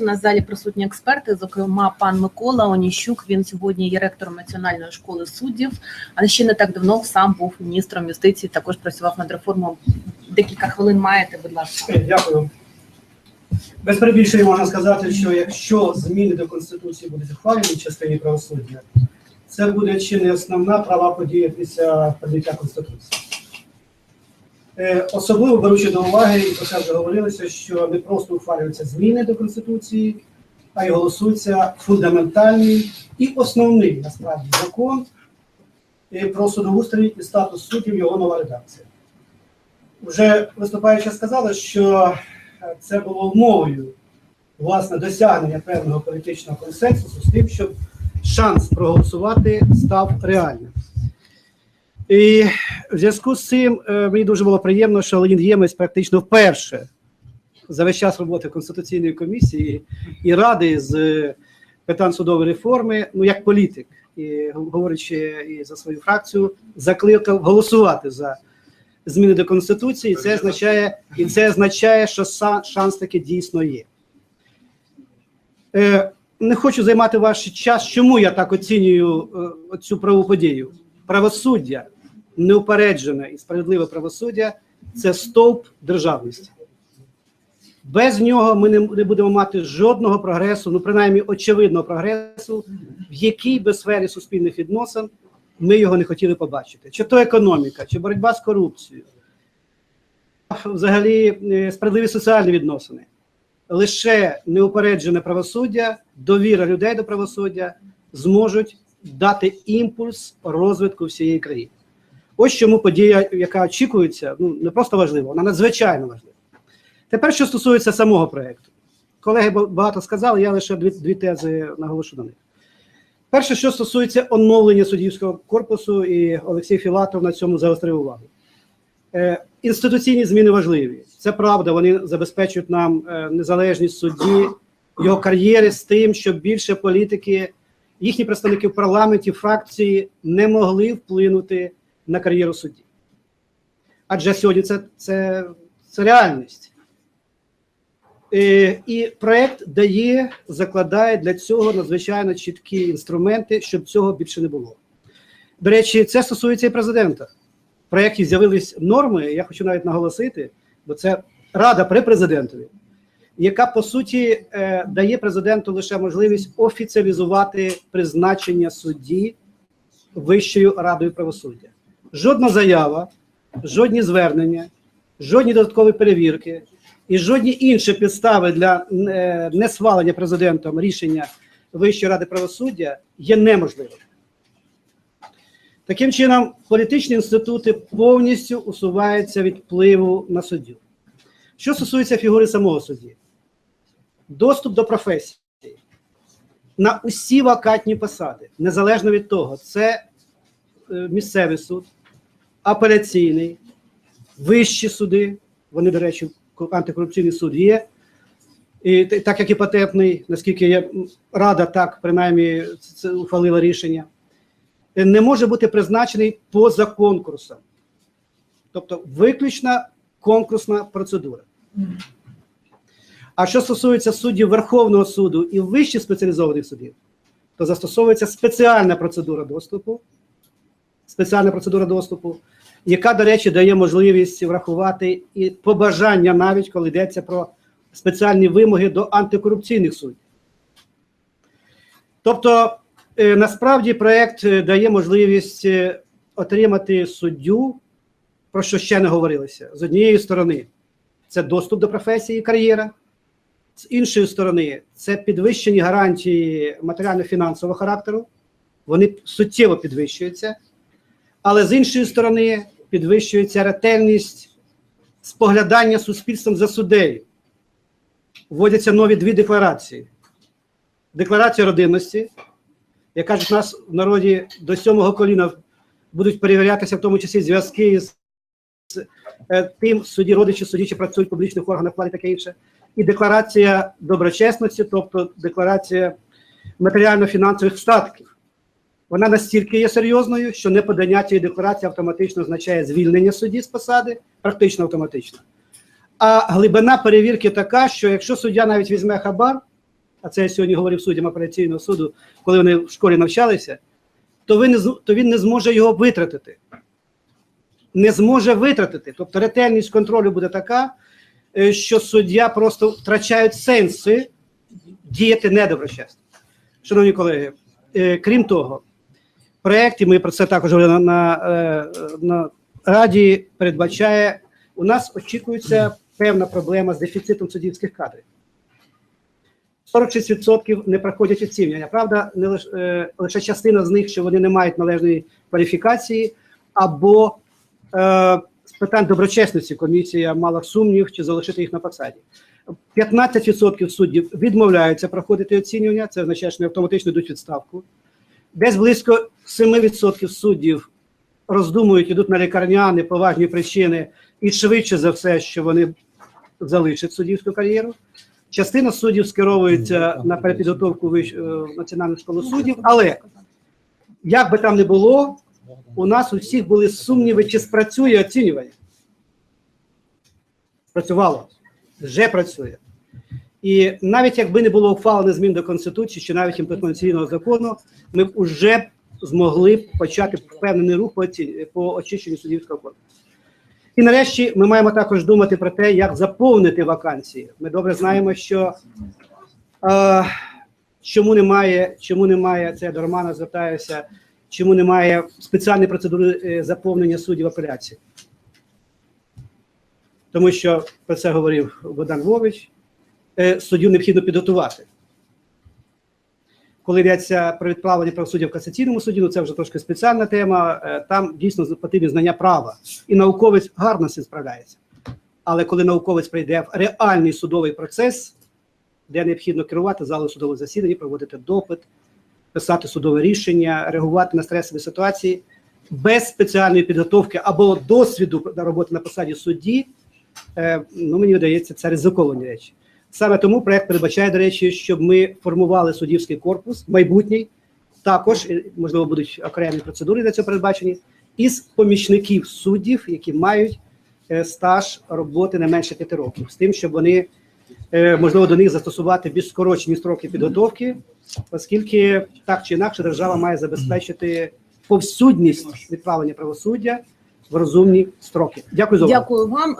У нас в залі присутні експерти, зокрема пан Микола Оніщук. Він сьогодні є ректором Національної школи суддів, але ще не так давно сам був міністром юстиції. Також працював над реформою. Декілька хвилин маєте, будь ласка. Е, Дякую. Без перебільшення можна сказати, що якщо зміни до Конституції будуть ухвалені в частині правосуддя, це буде чи не основна права подія після прийняття Конституції. Е, Особливо беручи до уваги, і про це вже говорилося, що не просто ухвалюються зміни до Конституції, а й голосується фундаментальний і основний насправді закон е, про судоустрій і статус суддів, його нова редакція. Вже виступаючи сказали, що е, це було умовою власне досягнення певного політичного консенсусу з тим, щоб шанс проголосувати став реальним. І в зв'язку з цим е, мені дуже було приємно, що Леонід Ємець практично вперше за весь час роботи Конституційної комісії і ради з е, питань судової реформи, ну як політик, і говорячи і за свою фракцію, закликав голосувати за зміни до конституції. І це означає, і це означає, що шанс таки дійсно є. Е, не хочу займати ваш час. Чому я так оцінюю цю правову подію? Правосуддя, неупереджене і справедливе правосуддя це стовп державності. Без нього ми не, будемо мати жодного прогресу, ну принаймні очевидного прогресу, в якій би сфері суспільних відносин ми його не хотіли побачити. Чи то економіка, чи боротьба з корупцією, взагалі е, справедливі соціальні відносини. Лише неупереджене правосуддя, довіра людей до правосуддя зможуть дати імпульс розвитку всієї країни. Ось чому подія, яка очікується, ну не просто важлива, вона надзвичайно важлива. Тепер, що стосується самого проєкту. Колеги багато сказали, я лише дві, дві тези наголошу на них. Перше, що стосується оновлення суддівського корпусу, і Олексій Філатов на цьому загострив увагу. Е, інституційні зміни важливі. Це правда, вони забезпечують нам е, незалежність судді, його кар'єри з тим, щоб більше політики, їхні представники в парламенті, фракції не могли вплинути на кар'єру судді. Адже сьогодні це, це, це реальність. Е, і проект дає, закладає для цього надзвичайно чіткі інструменти, щоб цього більше не було. До речі, це стосується і президента. В проєкті з'явились норми, я хочу навіть наголосити, бо це рада при президентові, яка по суті е, дає президенту лише можливість офіціалізувати призначення судді Вищою радою правосуддя. Жодна заява, жодні звернення, жодні додаткові перевірки і жодні інші підстави для е, несвалення президентом рішення Вищої ради правосуддя є неможливим. Таким чином, політичні інститути повністю усуваються від впливу на суддю. Що стосується фігури самого судді, доступ до професії на усі вакантні посади, незалежно від того, це е, місцевий суд, апеляційний, вищі суди, вони, до речі, антикорупційний суд є. І так як і патентний, наскільки я рада так принаймні це ухвалила рішення, е, не може бути призначений поза конкурсом. Тобто виключна конкурсна процедура. А що стосується суддів Верховного суду і вищих спеціалізованих судів, то застосовується спеціальна процедура доступу, спеціальна процедура доступу, яка, до речі, дає можливість врахувати і побажання, навіть коли йдеться про спеціальні вимоги до антикорупційних суддів. Тобто, е, насправді, проєкт е, дає можливість е, отримати суддю, про що ще не говорилося. З однієї сторони, це доступ до професії і кар'єра. З іншої сторони, це підвищені гарантії матеріально-фінансового характеру, вони суттєво підвищуються. Але з іншої сторони, підвищується ретельність споглядання суспільством за суддею. Вводяться нові дві декларації: декларація родинності, яка ж у нас в народі до сьомого коліна будуть перевірятися, в тому числі зв'язки з е, тим судді, родичі судді, чи працюють в публічних органах влади, таке інше. І декларація доброчесності, тобто декларація матеріально-фінансових статків. Вона настільки є серйозною, що неподання цієї декларації автоматично означає звільнення судді з посади, практично автоматично. А глибина перевірки така, що якщо суддя навіть візьме хабар, а це я сьогодні говорив суддям апеляційного суду, коли вони в школі навчалися, то, ви то він не зможе його витратити. Не зможе витратити. Тобто ретельність контролю буде така, е, що суддя просто втрачають сенси діяти недоброчесно. Шановні колеги, е, крім того, проєкті, ми про це також говорили на, на, е, на Раді, передбачає, у нас очікується певна проблема з дефіцитом суддівських кадрів. 46% не проходять оцінювання. Правда, не лише, лише частина з них, що вони не мають належної кваліфікації, або е, з питань доброчесності комісія мала сумнів, чи залишити їх на посаді. 15% суддів відмовляються проходити оцінювання, це означає, що вони автоматично йдуть відставку. Десь близько 7% суддів роздумують, йдуть на лікарняні поважні причини, і швидше за все, що вони залишать суддівську кар'єру. Частина суддів скеровується на перепідготовку в вищ- е, в Національну школу суддів, але як би там не було, у нас у всіх були сумніви, чи спрацює оцінювання. Спрацювало, вже працює. І навіть якби не було ухвалено змін до Конституції чи навіть імплементаційного закону, ми б уже змогли почати впевнений рух по, оці- по очищенню суддівського корпусу. І нарешті ми маємо також думати про те, як заповнити вакансії. Ми добре знаємо, що е, чому немає, чому немає, це я до Романа звертаюся, чому немає спеціальної процедури е, заповнення суддів апеляції. Тому що про це говорив Богдан Львович, е, суддю необхідно підготувати. Коли йдеться про відправлення правосуддя в касаційному суді, ну це вже трошки спеціальна тема. е, Там дійсно потрібні знання права, і науковець гарно з справляється. Але коли науковець прийде в реальний судовий процес, де необхідно керувати залою судового засідання, проводити допит, писати судове рішення, реагувати на стресові ситуації без спеціальної підготовки або досвіду роботи на посаді судді, е, ну мені видається, це ризиковані речі. Саме тому проект передбачає, до речі, щоб ми формували суддівський корпус майбутній, також е, можливо будуть окремі процедури для цього передбачені, із помічників суддів, які мають е, стаж роботи не менше п'яти років, з тим, щоб вони е, можливо до них застосувати більш скорочені строки підготовки, оскільки так чи інакше держава має забезпечити повсюдність відправлення правосуддя в розумні строки. Дякую за увагу. Дякую вам.